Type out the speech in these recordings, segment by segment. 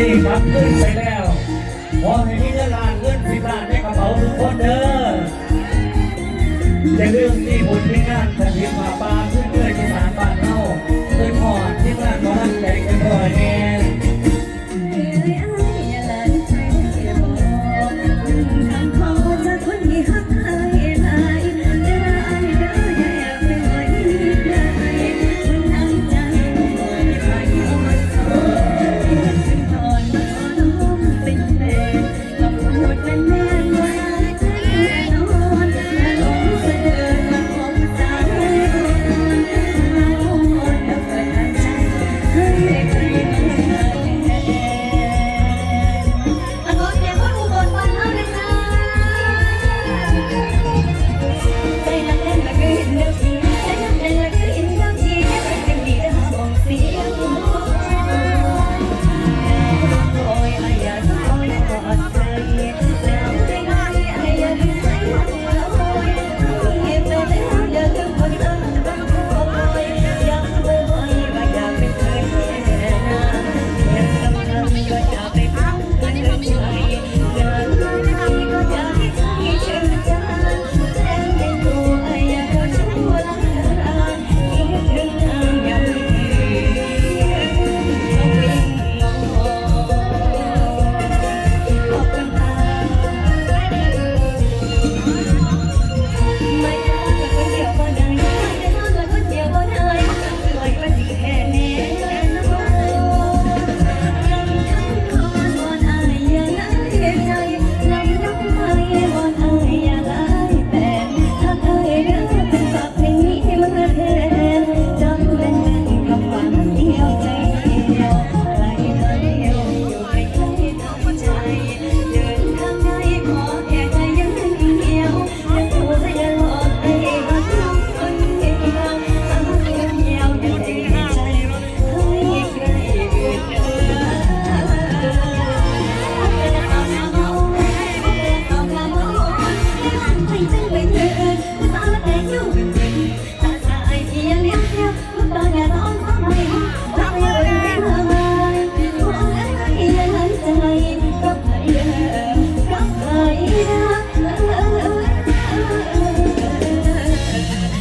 นี่ครับขึ้นไปแล้วขอให้มีเงินล้านเงินสิบล้านในกระเป๋าทุกคนเด้อจะเรื่องที่บุญที่งานสันติมา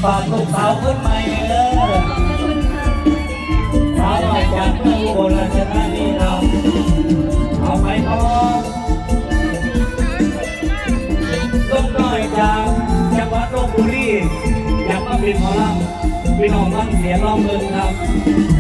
ฝากลูกสาวขึ้นใหม่ หวัดลบบุรีอยากมาเป็นหมอลำพี่น้องฟังเสียงร้องเพลินครับ